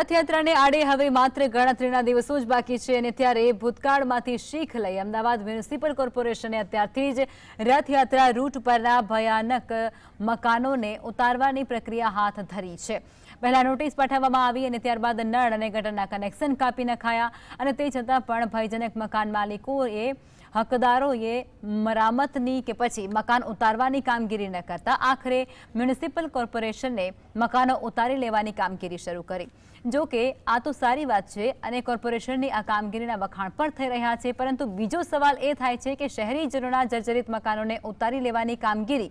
રથયાત્રાને આડે હવે માત્ર ગણતરીના દિવસો જ બાકી છે અને ત્યારે ભૂતકાળમાંથી શીખ લઈ અમદાવાદ મ્યુનિસિપલ કોર્પોરેશને અત્યારથી જ રથયાત્રા રૂટ પરના ભયાનક મકાનોને ઉતારવાની પ્રક્રિયા હાથ ધરી છે. પહેલા નોટિસ પાઠવવામાં આવી અને ત્યારબાદ નળ અને ગટરના કનેક્શન કાપી નખાયા અને તે છતાં પણ ભયજનક મકાન માલિકોએ હકદારોએ મરામતની કે પછી મકાન ઉતારવાની કામગીરી ન કરતા આખરે મ્યુનિસિપલ કોર્પોરેશનને મકાનો ઉતારી લેવાની કામગીરી શરૂ કરી. જો કે આ તો સારી વાત છે અને કોર્પોરેશનની આ કામગીરીના વખાણ પણ થઈ રહ્યા છે, પરંતુ બીજો સવાલ એ થાય છે કે શહેરીજનોના જર્જરિત મકાનોને ઉતારી લેવાની કામગીરી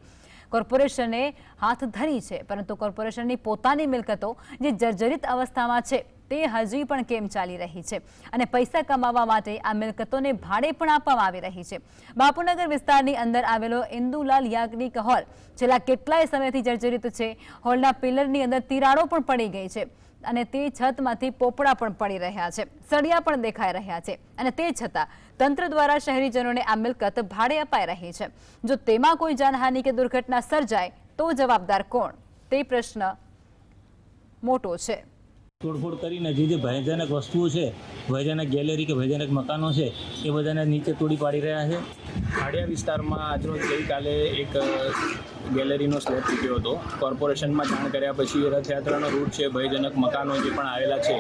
કોર્પોરેશને હાથ ધરી છે. પરંતુ કોર્પોરેશનની પોતાની મિલકતો જે જર્જરિત અવસ્થામાં છે, તે હજી પણ કેમ ચાલી રહી છે? અને પૈસા કમાવા માટે આ મિલકતોને ભાડે પણ આપવામાં આવી રહી છે. બાપુનગર વિસ્તારની અંદર આવેલો ઇન્દુલાલ યાજ્ઞિક હોલ છેલ્લા કેટલાય સમયથી જર્જરિત છે. હોલના પિલરની અંદર તિરાડો પણ પડી ગઈ છે. અને તે છતમાંથી પોપડા પણ પડી રહ્યા છે. સળિયા પણ દેખાઈ રહ્યા છે. અને તે છતાં તંત્ર દ્વારા શહેરીજનોને આ મિલકત ભાડે અપાઈ રહી છે. જો તેમાં કોઈ જાનહાનિ કે દુર્ઘટના સર્જાય તો જવાબદાર કોણ? તે પ્રશ્ન મોટો છે. તોડફોડ કરીને જે જે ભયજનક વસ્તુઓ છે ભયજનક ગેલેરી કે ભયજનક મકાનો છે એ બધાને નીચે તોડી પાડી રહ્યા છે. ખાડિયા વિસ્તારમાં આજરોજ ગઈકાલે એક ગેલેરીનો સ્લેબ તૂટ્યો હતો. કોર્પોરેશનમાં જાણ કર્યા પછી રથયાત્રાનો રૂટ છે ભયજનક મકાનો જે પણ આવેલા છે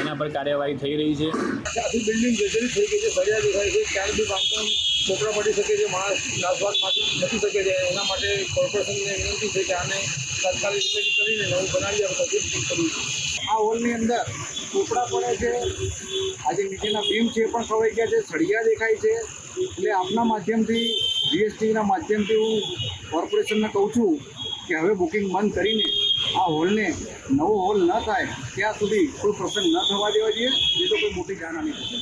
એના પર કાર્યવાહી થઈ રહી છે. આખી બિલ્ડિંગ થઈ ગઈ છે સળિયા દેખાય છે ક્યારે બી બાંધકામ ચોપડા પડી શકે છે માણસ નાસભાગમાંથી બચી શકે છે, એના માટે કોર્પોરેશનને વિનંતી છે કે આને તાત્કાલિક રીતે કરીને નવું બનાવી આપણે તો ઠીક કરવું આ હોલની અંદર ટુકડા પડે છે, આજે નીચેના બીમ છે પણ ખવાઈ ગયા છે, સળિયા દેખાય છે. એટલે આપના માધ્યમથી, જીએસટીના માધ્યમથી હું કોર્પોરેશનને કહું છું કે હવે બુકિંગ બંધ કરીને આ હોલને નવો હોલ ન થાય, ત્યાં સુધી કોઈ પ્રસંગ ન થવા દેવા જોઈએ, એ તો કોઈ મોટી જાનહાની થશે